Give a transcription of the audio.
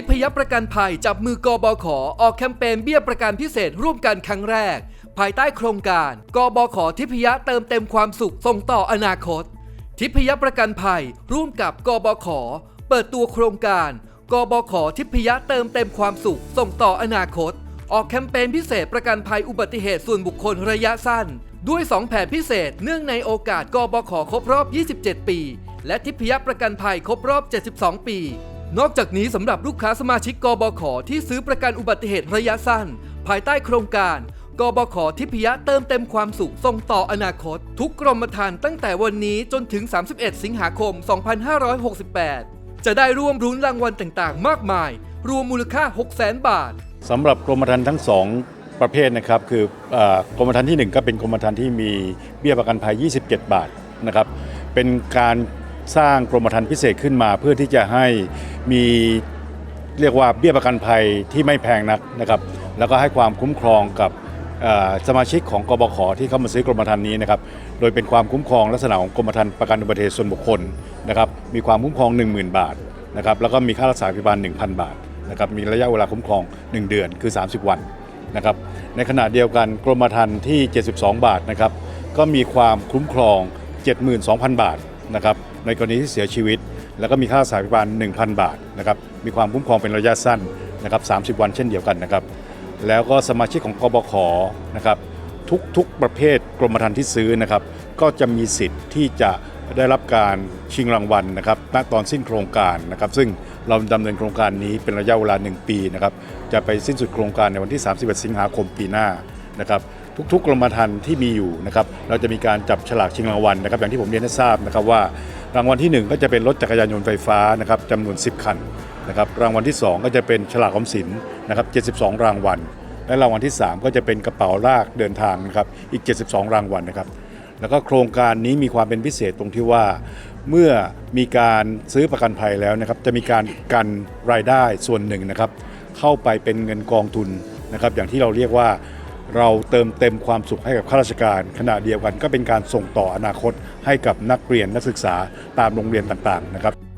ิพยประกันภัยจับมือกบขออกแคมเปญเบี้ยประกันพิเศษร่วมกันครั้งแรก ภายใต้โครงการกบขทิพยเติมเต็มความสุขส่งต่ออนาคต ทิพยประกันภัยร่วมกับกบขเปิดตัวโครงการกบขทิพยเติมเต็มความสุข ส่งต่ออนาคต ออกแคมเปญพิเศษประกันภัยอุบัติเหตุส่วนบุคคลระยะสั้น ด้วย 2 แผนพิเศษ เนื่องในโอกาสกบขครบรอบ 27 ปี และทิพยประกันภัยครบรอบ 72 ปี นอกจากนี้สำหรับลูกค้าสมาชิกกบขที่ซื้อประกันอุบัติเหตุระยะสั้น ภายใต้โครงการกบขทิพยเติมเต็มความสุขส่งต่ออนาคต ทุกกรมธรรม์ตั้งแต่วันนี้จนถึง 31 สิงหาคม 2568 จะได้ร่วมรุ้นรางวัลต่างๆ มากมาย รวมมูลค่า 600,000 บาทสำหรับกรมธรรม์ทั้งสองประเภทนะครับคืออกรมธรรม์ที่ 1 ก็เป็นกรมธรรม์ที่มีเบี้ยประกันภัย 27 บาทนะครับเป็นการสร้างกรมธรรม์พิเศษขึ้นมาเพื่อที่จะให้ มีเรียกว่าเบี้ยประกันภัยที่ไม่แพงนักนะครับแล้วก็ให้ความคุ้มครองกับสมาชิกของกบขที่เข้ามาซื้อกรมธรรม์นี้นะครับ โดยเป็นความคุ้มครองลักษณะของกรมธรรม์ประกันอุบัติเหตุส่วนบุคคลนะครับ มีความคุ้มครอง 10,000 บาทนะครับ แล้วก็มีค่ารักษาพยาบาล 1,000 บาทนะครับ มีระยะเวลาคุ้มครอง 1 เดือนคือ 30 วันนะครับ ในขณะเดียวกันกรมธรรม์ที่ 72 บาทนะครับ ก็มีความคุ้มครอง 72,000 บาทนะครับ ในกรณีที่เสียชีวิต แล้วก็มีค่ารักษาพยาบาล1,000 บาทนะครับมีความคุ้มครองเป็นระยะสั้นนะครับ30 วันเช่นเดียวกันนะครับแล้วก็สมาชิกของกบขนะครับทุกๆประเภทกรมธรรม์ที่ซื้อนะครับก็จะมีสิทธิ์ที่จะได้รับการชิงรางวัลนะครับณตอนสิ้นโครงการนะครับซึ่งเราดำเนินโครงการนี้เป็นระยะเวลา 1 ปีนะครับจะไปสิ้นสุดโครงการในวันที่ 31 สิงหาคมปีหน้านะครับทุกๆกรมธรรม์ที่มีอยู่นะครับเราจะมีการจับฉลากชิงรางวัลนะครับอย่างที่ผมเรียนให้ทราบนะครับว่า รางวัลที่ 1 ก็จะเป็นรถจักรยานยนต์ไฟฟ้านะครับจำนวน 10 คันนะครับรางวัลที่ 2 ก็จะเป็นฉลากออมสินนะครับ 72 รางวัล และรางวัลที่ 3 ก็จะเป็นกระเป๋าลากเดินทางนะครับอีก 72 รางวัลนะครับแล้วก็โครงการนี้มีความเป็นพิเศษตรงที่ว่า เมื่อมีการซื้อประกันภัยแล้วนะครับจะมีการกันรายได้ส่วนหนึ่งนะครับเข้าไปเป็นเงินกองทุนนะครับอย่างที่เราเรียกว่า เราเติมเต็มความสุขให้กับข้าราชการ ขณะเดียวกันก็เป็นการส่งต่ออนาคตให้กับนักเรียนนักศึกษาตามโรงเรียนต่างๆนะครับ